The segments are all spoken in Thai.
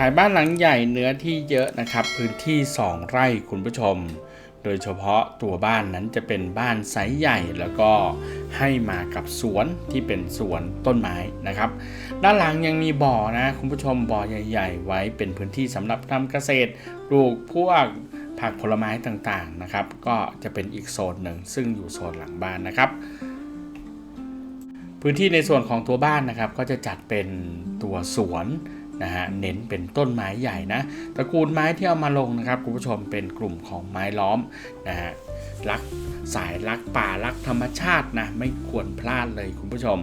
ขายบ้านหลังใหญ่เนื้อที่เยอะนะครับ พื้นที่ 2 ไร่คุณผู้ชม โดยเฉพาะตัวบ้านนั้นจะเป็นบ้านไซส์ใหญ่แล้วก็ให้มากับสวนที่เป็นสวนต้นไม้นะครับ ด้านหลังยังมีบ่อนะคุณผู้ชมบ่อใหญ่ ๆ ไว้เป็นพื้นที่สำหรับทำเกษตรปลูกพวกผักผลไม้ต่างๆนะครับ ก็จะเป็นอีกโซนหนึ่งซึ่งอยู่โซนหลังบ้านนะครับ พื้นที่ในส่วนของตัวบ้านนะครับ ก็จะจัดเป็นตัวสวน นะฮะเน้นเป็นต้นไม้ใหญ่นะตระกูลไม้ที่เอามาลงนะครับคุณผู้ชมเป็นกลุ่มของไม้ล้อมนะฮะรักสายรักป่ารักธรรมชาตินะไม่ควรพลาดเลยคุณผู้ชม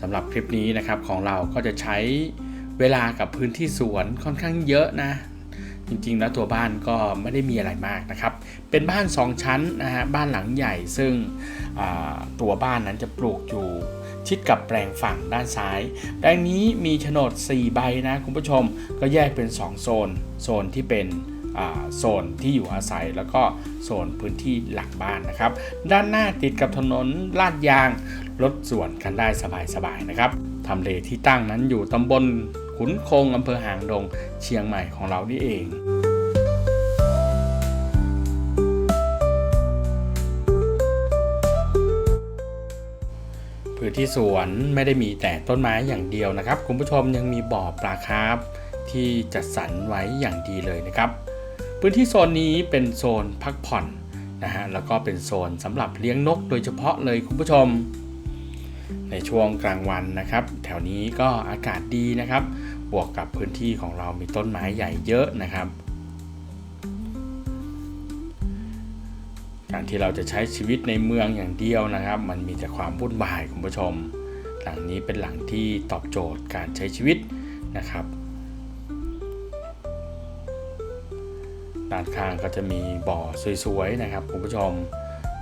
สำหรับคลิปนี้นะครับของเราก็จะใช้เวลากับพื้นที่สวนค่อนข้างเยอะนะ จริงๆแล้วตัวบ้านก็ไม่ได้มีอะไรมากนะครับ เป็นบ้าน 2 ชั้นนะฮะบ้านหลังใหญ่ซึ่งตัวบ้านนั้นจะปลูกอยู่ ชิดกับแปลงฝั่งด้านซ้าย แปลงนี้มีโฉนด 4 ใบนะคุณผู้ชมก็แยกเป็น 2 โซน โซนที่เป็นโซนที่อยู่อาศัยแล้วก็โซนพื้นที่หลังบ้านนะครับ ด้านหน้าติดกับถนนลาดยางรถสวนกันได้สบายๆนะครับทำเลที่ตั้งนั้นอยู่ตำบลขุนคงอำเภอหางดงเชียงใหม่ของเรานี่เอง พื้นที่สวนไม่ได้มีแต่ต้นไม้อย่างเดียวนะครับ คุณผู้ชมยังมีบ่อปลาคาร์ฟที่จัดสรรไว้อย่างดีเลยนะครับ พื้นที่โซนนี้เป็นโซนพักผ่อนนะฮะแล้วก็เป็นโซนสำหรับเลี้ยงนกโดยเฉพาะเลยคุณผู้ชม ในช่วงกลางวันนะครับ แถวนี้ก็อากาศดีนะครับ บวกกับพื้นที่ของเรามีต้นไม้ใหญ่เยอะนะครับ การที่เราจะใช้ชีวิตในเมืองอย่างเดียวนะครับ มันมีแต่ความวุ่นวายคุณผู้ชม หลังนี้เป็นหลังที่ตอบโจทย์การใช้ชีวิตนะครับด้านข้างก็จะมีบ่อสวยๆนะครับคุณผู้ชม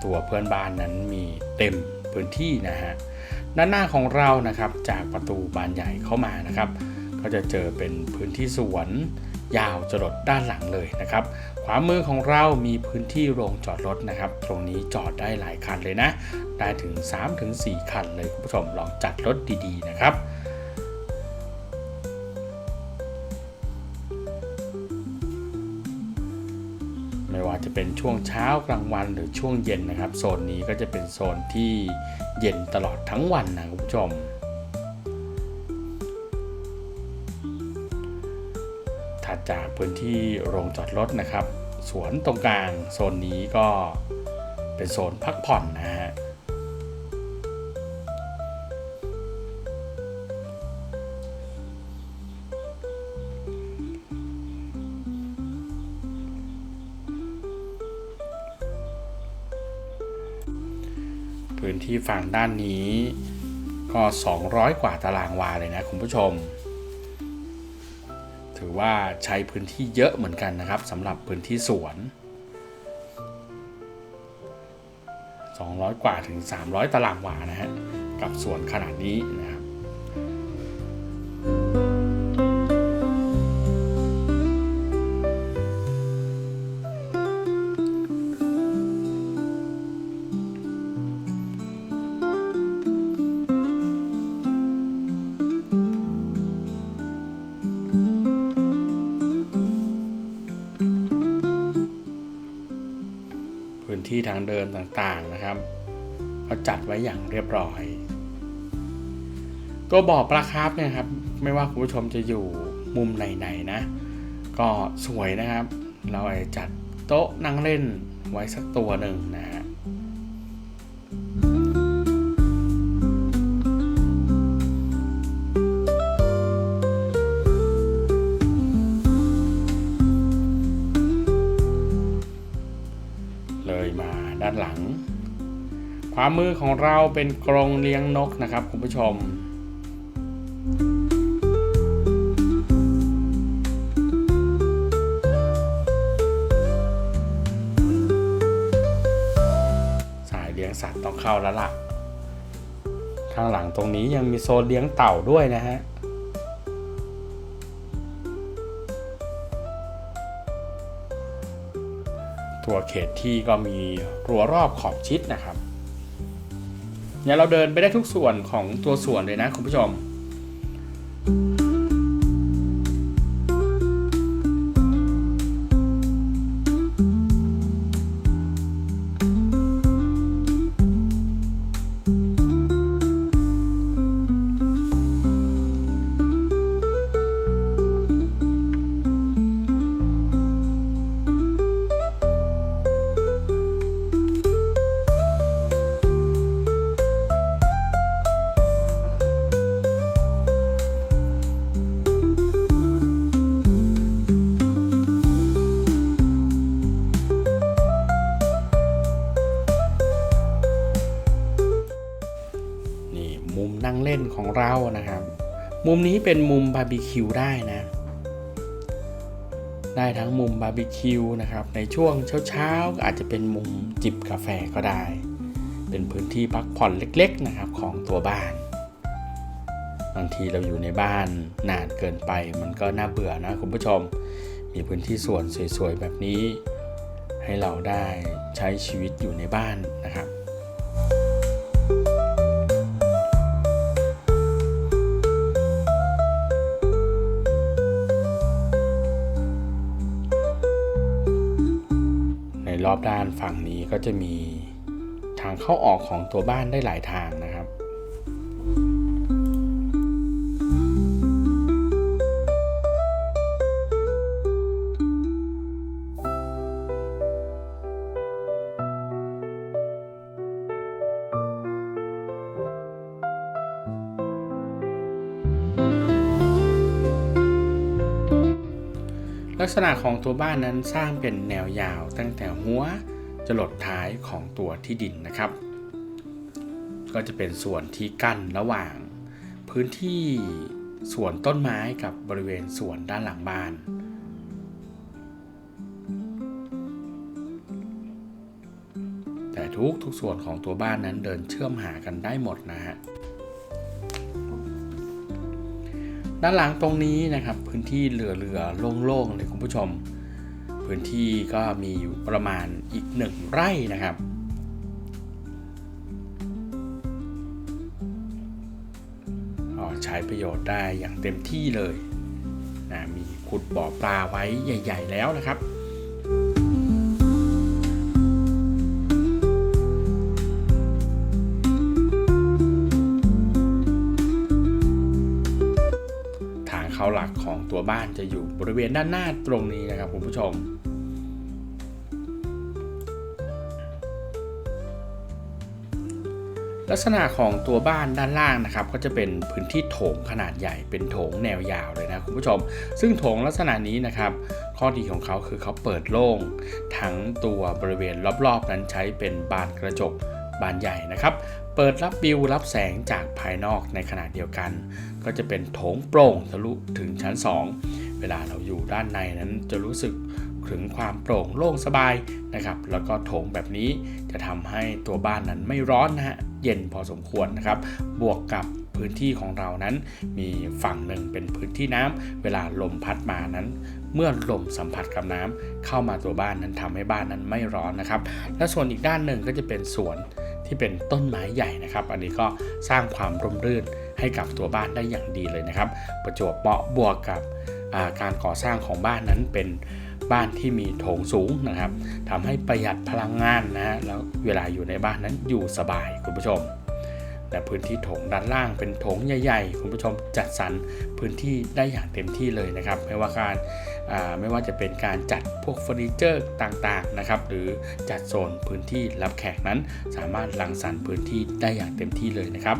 ตัวเพื่อนบ้านนั้นมีเต็มพื้นที่นะฮะด้านหน้าของเรานะครับจากประตูบานใหญ่เข้ามานะครับ ก็จะเจอเป็นพื้นที่สวน ยาวจรดด้านหลังเลยนะครับ ขวามือของเรามีพื้นที่โรงจอดรถนะครับ ตรงนี้จอดได้หลายคันเลยนะ ได้ถึง 3-4 คันเลยคุณผู้ชมลองจัดรถดีๆนะครับไม่ว่าจะเป็นช่วงเช้ากลางวันหรือช่วงเย็นนะครับ โซนนี้ก็จะเป็นโซนที่เย็นตลอดทั้งวันนะคุณผู้ชม จากพื้นที่โรงจอดรถนะครับ สวนตรงกลางโซนนี้ก็เป็นโซนพักผ่อนนะฮะพื้นที่ฝั่งด้านนี้ก็ 200 กว่าตารางวาเลยนะคุณผู้ชม ถือว่าใช้พื้นที่เยอะเหมือนกันนะครับสำหรับพื้นที่สวน 200 กว่าถึง 300 ตารางวานะฮะกับสวนขนาดนี้นะ ว้อย่างเรียบร้อย ตัวบ่อปลาคาร์ฟเนี่ยครับไม่ว่าคุณผู้ชมจะอยู่มุมไหนๆนะ ก็สวยนะครับ เราจัดโต๊ะนั่งเล่นไว้สักตัวหนึ่งนะฮะ มือของเราเป็นกรงเลี้ยงนกนะครับคุณผู้ชม สายเลี้ยงสัตว์ต้องเข้าแล้วล่ะ ข้างหลังตรงนี้ยังมีโซนเลี้ยงเต่าด้วยนะฮะตัวเขตที่ก็มีรั้วรอบขอบชิดนะครับ เนี่ยเราเดินไปได้ทุกส่วนของตัวส่วนเลยนะคุณผู้ชม เรานะครับ มุมนี้เป็นมุมบาร์บีคิวได้นะ ได้ทั้งมุมบาร์บีคิวนะครับ ในช่วงเช้าๆ อาจจะเป็นมุมจิบกาแฟก็ได้ เป็นพื้นที่พักผ่อนเล็กๆนะครับของตัวบ้าน บางทีเราอยู่ในบ้านนานเกินไปมันก็น่าเบื่อนะคุณผู้ชม มีพื้นที่ส่วนสวยๆแบบนี้ ให้เราได้ใช้ชีวิตอยู่ในบ้านนะครับ อบด้านฝั่งนี้ก็จะมีทางเข้าออกของตัวบ้านได้หลายทางนะ ลักษณะของตัวบ้านนั้นสร้างเป็นแนวยาวตั้งแต่หัวจรดท้ายของตัวที่ดินนะครับ ก็จะเป็นส่วนที่กั้นระหว่าง พื้นที่สวนต้นไม้กับบริเวณสวนด้านหลังบ้าน แต่ทุกทุกส่วนของตัวบ้านนั้นเดินเชื่อมหากันได้หมดนะฮะ ด้านหลังตรงนี้นะครับ พื้นที่เหลือๆโล่งๆเลยคุณผู้ชม พื้นที่ก็มีอยู่ประมาณอีกหนึ่งไร่นะครับก็ใช้ประโยชน์ได้อย่างเต็มที่เลยนะมีขุดบ่อปลาไว้ใหญ่ ๆ แล้วนะครับางเข้าหลักของตัวบ้านจะอยู่บริเวณด้านหน้าตรงนี้นะครับคุณผู้ชม ลักษณะของตัวบ้านด้านล่างนะครับ ก็จะเป็นพื้นที่โถงขนาดใหญ่เป็นโถงแนวยาวเลยนะคุณผู้ชม ซึ่งโถงลักษณะนี้นะครับ ข้อดีของเขาคือเขาเปิดโล่ง ทั้งตัวบริเวณรอบๆ นั้นใช้เป็นบานกระจก บานใหญ่นะครับ เปิดรับวิวรับแสงจากภายนอกในขณะเดียวกัน ก็จะเป็นโถงโปร่งทะลุถึงชั้น 2 เวลาเราอยู่ด้านในนั้นจะรู้สึกถึงความโปร่งโล่งสบายนะครับ แล้วก็โถงแบบนี้จะทำให้ตัวบ้านนั้นไม่ร้อนนะฮะ เย็นพอสมควรนะครับ บวกกับพื้นที่ของเรานั้น มีฝั่งหนึ่งเป็นพื้นที่น้ำ เวลาลมพัดมานั้น เมื่อลมสัมผัสกับน้ำเข้ามาตัวบ้านนั้นทำให้บ้านนั้นไม่ร้อนนะครับ และส่วนอีกด้านหนึ่งก็จะเป็นสวน ที่เป็นต้นไม้ใหญ่นะครับ อันนี้ก็สร้างความร่มรื่นให้กับตัวบ้านได้อย่างดีเลยนะครับ ประจวบเหมาะบวกกับาการก่อสร้างของบ้านนั้นเป็นบ้านที่มีโถงสูงนะครับทำให้ประหยัดพลังงานนะฮะแล้วเวลาอยู่ในบ้านนั้นอยู่สบายคุณผู้ชม แต่พื้นที่โถงด้านล่างเป็นโถงใหญ่ๆ คุณผู้ชมจัดสรรพื้นที่ได้อย่างเต็มที่เลยนะครับไม่ว่าการไม่ว่าจะเป็นการจัดพวกเฟอร์นิเจอร์ต่างๆนะครับหรือจัดโซนพื้นที่รับแขกนั้น สามารถรังสรรค์พื้นที่ได้อย่างเต็มที่เลยนะครับ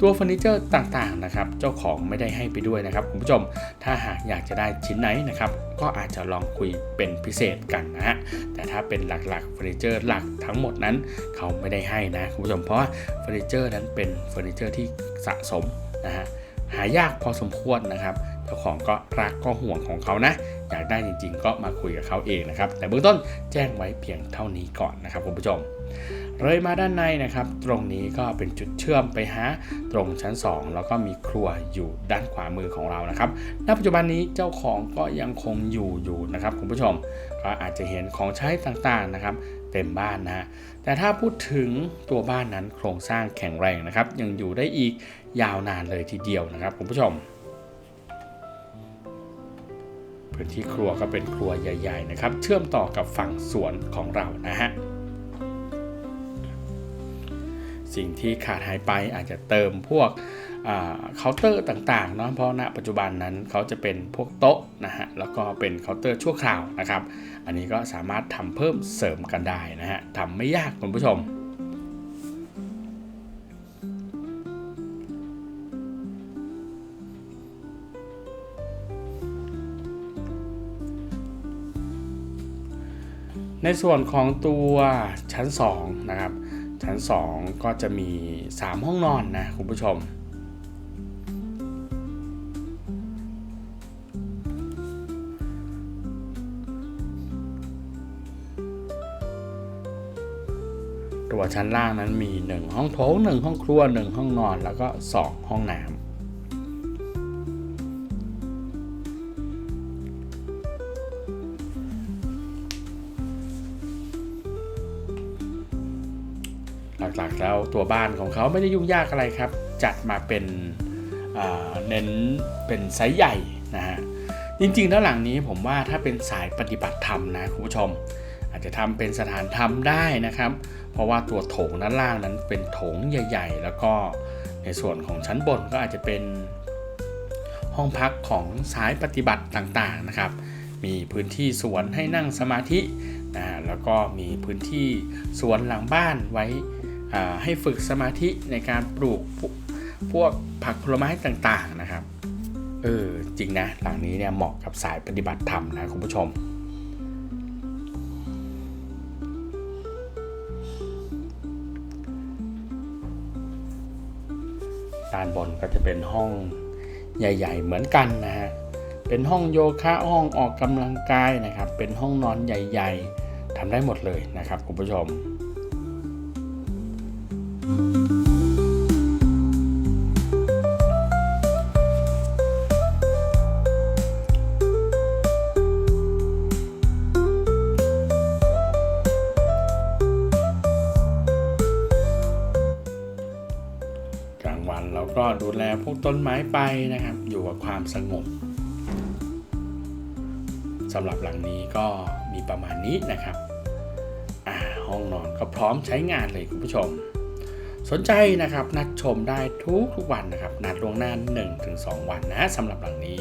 ตัวเฟอร์นิเจอร์ต่างๆนะครับเจ้าของไม่ได้ให้ไปด้วยนะครับคุณผู้ชมถ้าหากอยากจะได้ชิ้นไหนนะครับก็อาจจะลองคุยเป็นพิเศษกันนะฮะแต่ถ้าเป็นหลักๆเฟอร์นิเจอร์หลักทั้งหมดนั้น เขาไม่ได้ให้นะคุณผู้ชมเพราะว่าเฟอร์นิเจอร์นั้นเป็นเฟอร์นิเจอร์ที่สะสมนะฮะหายากพอสมควรนะครับเจ้าของก็รักก็ห่วงของเขานะ อยากได้จริง ๆ ก็มาคุยกับเขาเองนะครับ แต่เบื้องต้นแจ้งไว้เพียงเท่านี้ก่อนนะครับคุณผู้ชม เลยมาด้านในนะครับ ตรงนี้ก็เป็นจุดเชื่อมไปหาตรงชั้น 2 แล้วก็มีครัวอยู่ด้านขวามือของเรานะครับ ณ ปัจจุบันนี้เจ้าของก็ยังคงอยู่อยู่นะครับคุณผู้ชม ก็อาจจะเห็นของใช้ต่างๆนะครับเต็มบ้านนะฮะแต่ถ้าพูดถึงตัวบ้านนั้นโครงสร้างแข็งแรงนะครับ ยังอยู่ได้อีกยาวนานเลยทีเดียวนะครับคุณผู้ชมพื้นที่ครัวก็เป็นครัวใหญ่ ๆ นะครับ เชื่อมต่อกับฝั่งสวนของเรานะฮะ สิ่งที่ขาดหายไปอาจจะเติมพวกเคาน์เตอร์ต่างๆเนาะเพราะณปัจจุบันนั้นเขาจะเป็นพวกโต๊ะนะฮะแล้วก็เป็นเคาน์เตอร์ชั่วคราวนะครับ อันนี้ก็สามารถทำเพิ่มเสริมกันได้นะฮะทำไม่ยากคุณผู้ชมในส่วนของตัวชั้น 2 นะครับ ชั้น 2 ก็จะมี 3 ห้องนอนนะคุณผู้ชม ตัวชั้นล่างนั้นมี 1 ห้องโถง1ห้องครัว 1 ห้องนอนแล้วก็ 2 ห้องน้ำ ตัวบ้านของเขาไม่ได้ยุ่งยากอะไรครับ จัดมาเป็นเน้นเป็นไซส์ใหญ่นะฮะจริงๆแล้วหลังนี้ผมว่าถ้าเป็นสายปฏิบัติธรรมนะคุณผู้ชม อาจจะทำเป็นสถานธรรมได้นะครับ เพราะว่าตัวโถงด้านล่างนั้นเป็นโถงใหญ่ ๆ แล้วก็ในส่วนของชั้นบนก็อาจจะเป็นห้องพักของสายปฏิบัติต่างๆนะครับ มีพื้นที่สวนให้นั่งสมาธินะแล้วก็มีพื้นที่สวนหลังบ้านไว้ ให้ฝึกสมาธิในการปลูกพวกผักผลไม้ต่างๆนะครับเออจริงนะหลังนี้เนี่ยเหมาะกับสายปฏิบัติธรรมนะคุณผู้ชม ด้านบนก็จะเป็นห้องใหญ่ ๆ เหมือนกันนะฮะเป็นห้องโยคะห้องออกกำลังกายนะครับ เป็นห้องนอนใหญ่ ๆทำได้หมดเลยนะครับคุณผู้ชม ก็ดูแลพวกต้นไม้ไปนะครับ อยู่กับความสงบสำหรับหลังนี้ก็มีประมาณนี้นะครับห้องนอนก็พร้อมใช้งานเลยคุณผู้ชม สนใจนะครับนัดชมได้ทุกทุกวันนะครับ นัดล่วงหน้า 1-2 วันนะสำหรับหลังนี้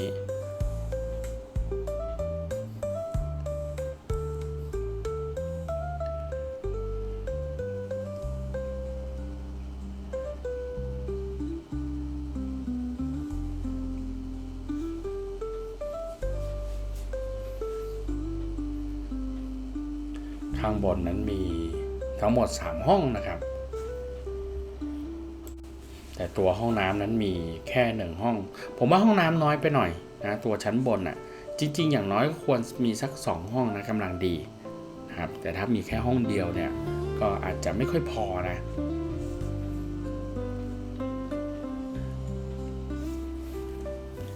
ข้างบนนั้นมีทั้งหมด 3 ห้องนะครับ แต่ตัวห้องน้ำนั้นมีแค่หนึ่งห้อง ผมว่าห้องน้ำน้อยไปหน่อยนะตัวชั้นบนอะจริง ๆ อย่างน้อยก็ควรมีสัก 2 ห้องนะกำลังดีนะครับแต่ถ้ามีแค่ห้องเดียวเนี่ยก็อาจจะไม่ค่อยพอนะ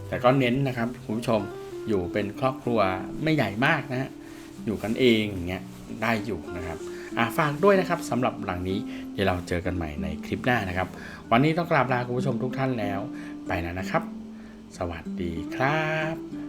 แต่ก็เน้นนะครับคุณผู้ชมอยู่เป็นครอบครัวไม่ใหญ่มากนะฮะ อยู่กันเองอย่างเงี้ยได้อยู่นะครับอะฝากด้วยนะครับสำหรับหลังนี้เดี๋ยวเราเจอกันใหม่ในคลิปหน้านะครับ วันนี้ต้องกราบลาคุณผู้ชมทุกท่านแล้วไปแล้วนะครับ สวัสดีครับ